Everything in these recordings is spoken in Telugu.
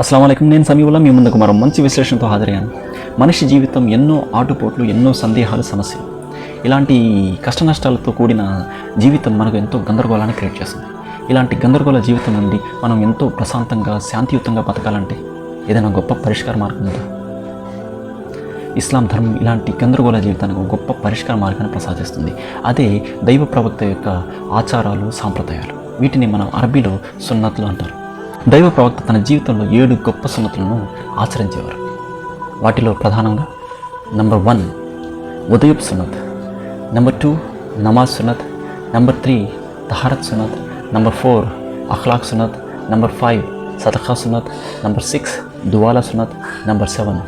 అస్సలం అయికం నేను సమీవులా మీ ముందుకు మరో మంచి విశ్లేషణతో హాజరయ్యాను. మనిషి జీవితం ఎన్నో ఆటుపోట్లు ఎన్నో సందేహాలు సమస్యలు. ఇలాంటి కష్ట నష్టాలతో కూడిన జీవితం మనకు ఎంతో గందరగోళాన్ని క్రియేట్ చేస్తుంది. ఇలాంటి గందరగోళ జీవితం నుండి మనం ఎంతో ప్రశాంతంగా శాంతియుతంగా బతకాలంటే ఏదైనా గొప్ప పరిష్కార మార్గం ఉందా? ఇస్లాం ధర్మం ఇలాంటి గందరగోళ జీవితానికి గొప్ప పరిష్కార మార్గాన్ని ప్రసాదిస్తుంది. అదే దైవ ప్రవక్త యొక్క ఆచారాలు సాంప్రదాయాలు. వీటిని మనం అరబీలో సున్నత్లు అంటారు. దైవ ప్రవక్త తన జీవితంలో ఏడు గొప్ప సున్నతులను ఆచరించేవారు. వాటిలో ప్రధానంగా నంబర్ వన్ ఉదయప్ సున్నత్. నెంబర్ టూ నమాజ్ సున్నత్. నెంబర్ త్రీ తహారత్ సున్నత్. నెంబర్ ఫోర్ అఖ్లాక్ సున్నత్. నెంబర్ ఫైవ్ సదఖా సున్నత్. నెంబర్ సిక్స్ దువాలా సున్నత్. నెంబర్ సెవెన్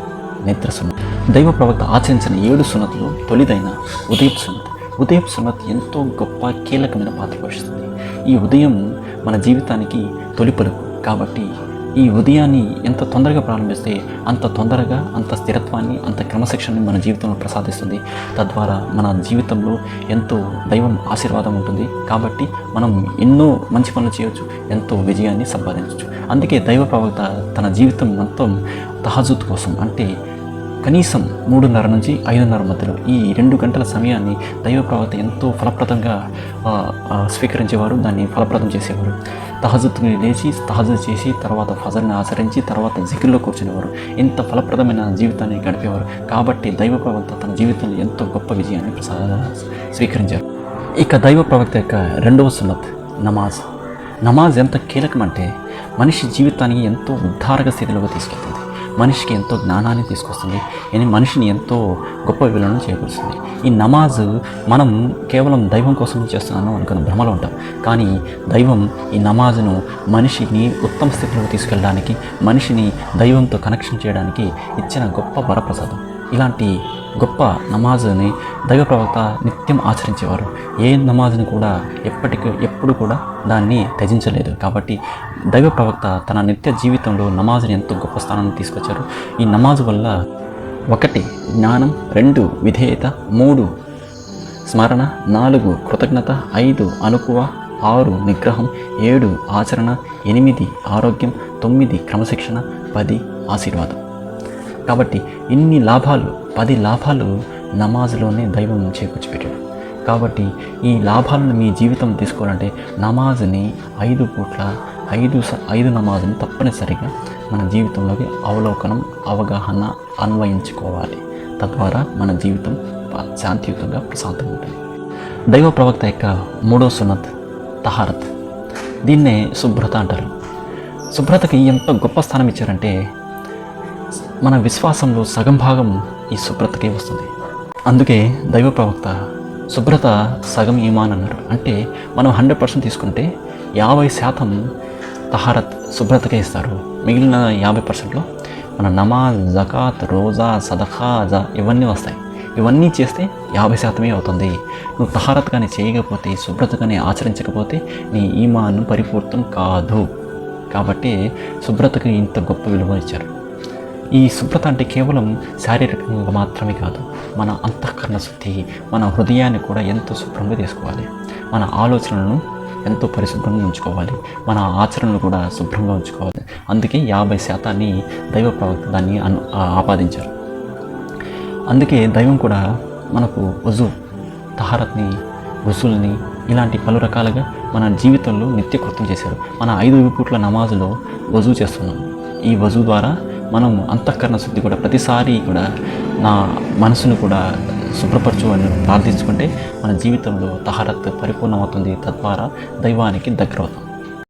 నిద్ర సున్నత్. దైవ ప్రవక్త ఆచరించిన ఏడు సున్నతులు తొలిదైన ఉదయప్ సున్నత్. ఉదయప్ సున్నత్ ఎంతో గొప్ప కీలకమైన పాత్ర పోషిస్తుంది. ఈ ఉదయం మన జీవితానికి తొలి పలుకు. కాబట్టి ఈ ఉదయాన్ని ఎంత తొందరగా ప్రారంభిస్తే అంత తొందరగా అంత స్థిరత్వాన్ని అంత క్రమశిక్షణని మన జీవితంలో ప్రసాదిస్తుంది. తద్వారా మన జీవితంలో ఎంతో దైవం ఆశీర్వాదం ఉంటుంది. కాబట్టి మనం ఎన్నో మంచి పనులు చేయవచ్చు ఎంతో విజయాన్ని సంపాదించవచ్చు అందుకే దైవ ప్రవక్త తన జీవితం మొత్తం తహజుద్ కోసం అంటే కనీసం మూడున్నర నుంచి ఐదున్నర మధ్యలో ఈ రెండు గంటల సమయాన్ని దైవ ప్రవక్త ఎంతో ఫలప్రదంగా స్వీకరించేవారు దాన్ని ఫలప్రదం చేసేవారు. తహజత్తుని లేచి తహజత్ చేసి తర్వాత ఫజల్ని ఆచరించి తర్వాత జిగిల్లో కూర్చునేవారు. ఇంత ఫలప్రదమైన జీవితాన్ని గడిపేవారు. కాబట్టి దైవ ప్రవక్త తన జీవితంలో ఎంతో గొప్ప విజయాన్ని స్వీకరించారు. ఇక దైవ ప్రవక్త యొక్క రెండవ సున్నత్ నమాజ్. నమాజ్ ఎంత కీలకమంటే మనిషి జీవితానికి ఎంతో ఉద్ధారక స్థితిలోకి తీసుకెళ్తుంది. మనిషికి ఎంతో జ్ఞానాన్ని తీసుకొస్తుంది. ఇది మనిషిని ఎంతో గొప్ప విలువలను చేకూరుస్తుంది. ఈ నమాజ్ మనం కేవలం దైవం కోసం చేస్తున్నాను అనుకున్న భ్రమలో ఉంటాం. కానీ దైవం ఈ నమాజ్ను మనిషిని ఉత్తమ స్థితిలోకి తీసుకెళ్ళడానికి మనిషిని దైవంతో కనెక్షన్ చేయడానికి ఇచ్చిన గొప్ప వరప్రసాదం. ఇలాంటి గొప్ప నమాజ్ని దైవ ప్రవక్త నిత్యం ఆచరించేవారు. ఏ నమాజ్ని కూడా ఎప్పటికీ ఎప్పుడు కూడా దాన్ని త్యజించలేదు. కాబట్టి దైవ ప్రవక్త తన నిత్య జీవితంలో నమాజ్ని ఎంతో గొప్ప స్థానాన్ని తీసుకొచ్చారు. ఈ నమాజ్ వల్ల ఒకటి జ్ఞానం రెండు విధేయత మూడు స్మరణ నాలుగు కృతజ్ఞత ఐదు అనుకువ ఆరు నిగ్రహం ఏడు ఆచరణ ఎనిమిది ఆరోగ్యం తొమ్మిది క్రమశిక్షణ పది ఆశీర్వాదం. కాబట్టి ఇన్ని లాభాలు పది లాభాలు నమాజ్లోనే దైవం చేకూర్చిపెట్టాడు. కాబట్టి ఈ లాభాలను మీ జీవితం తీసుకోవాలంటే నమాజ్ని ఐదు పూట్ల ఐదు స- ఐదు నమాజ్ని తప్పనిసరిగా మన జీవితంలోకి అవలోకనం అవగాహన అన్వయించుకోవాలి. తద్వారా మన జీవితం శాంతియుతంగా ప్రశాంతంగా ఉంటుంది. దైవ ప్రవక్త యొక్క మూడో సున్నత్ తహారత్. దీన్నే శుభ్రత అంటారు. శుభ్రతకి ఎంత గొప్ప స్థానం ఇచ్చారంటే మన విశ్వాసంలో సగం భాగం ఈ శుభ్రతకే వస్తుంది. అందుకే దైవ ప్రవక్త శుభ్రత సగం ఈమాన్ అన్నారు. అంటే మనం హండ్రెడ్ పర్సెంట్ తీసుకుంటే యాభై శాతం తహారత్ శుభ్రతకే ఇస్తారు. మిగిలిన యాభై పర్సెంట్లో మన నమాజ్ జకాత్ రోజా సదఖా జా ఇవన్నీ వస్తాయి. ఇవన్నీ చేస్తే యాభై శాతమే అవుతుంది. నువ్వు తహారత్ కానీ చేయకపోతే శుభ్రత కానీ ఆచరించకపోతే నీ ఈమాన్ పరిపూర్తం కాదు. కాబట్టి శుభ్రతకు ఇంత గొప్ప విలువ ఇచ్చారు. ఈ శుభ్రత అంటే కేవలం శారీరకంగా మాత్రమే కాదు మన అంతఃకరణ శుద్ధి మన హృదయాన్ని కూడా ఎంతో శుభ్రంగా తీసుకోవాలి మన ఆలోచనలను ఎంతో పరిశుభ్రంగా ఉంచుకోవాలి. మన ఆచరణలు కూడా శుభ్రంగా ఉంచుకోవాలి. అందుకే యాభై శాతాన్ని దైవ ప్రవక్త దాన్ని అను ఆపాదించారు. అందుకే దైవం కూడా మనకు వజు తహారత్ని వజుల్ని ఇలాంటి పలు రకాలుగా మన జీవితంలో నిత్యకృతం చేశారు. మన ఐదు పూట్ల నమాజులో వజు చేస్తున్నాం. ఈ వజు ద్వారా మనం అంతఃకరణ శుద్ధి కూడా ప్రతిసారి కూడా నా మనసును కూడా శుభ్రపరచు అని ప్రార్థించుకుంటే మన జీవితంలో తహారత్ పరిపూర్ణమవుతుంది తద్వారా దైవానికి దగ్గర అవుతాం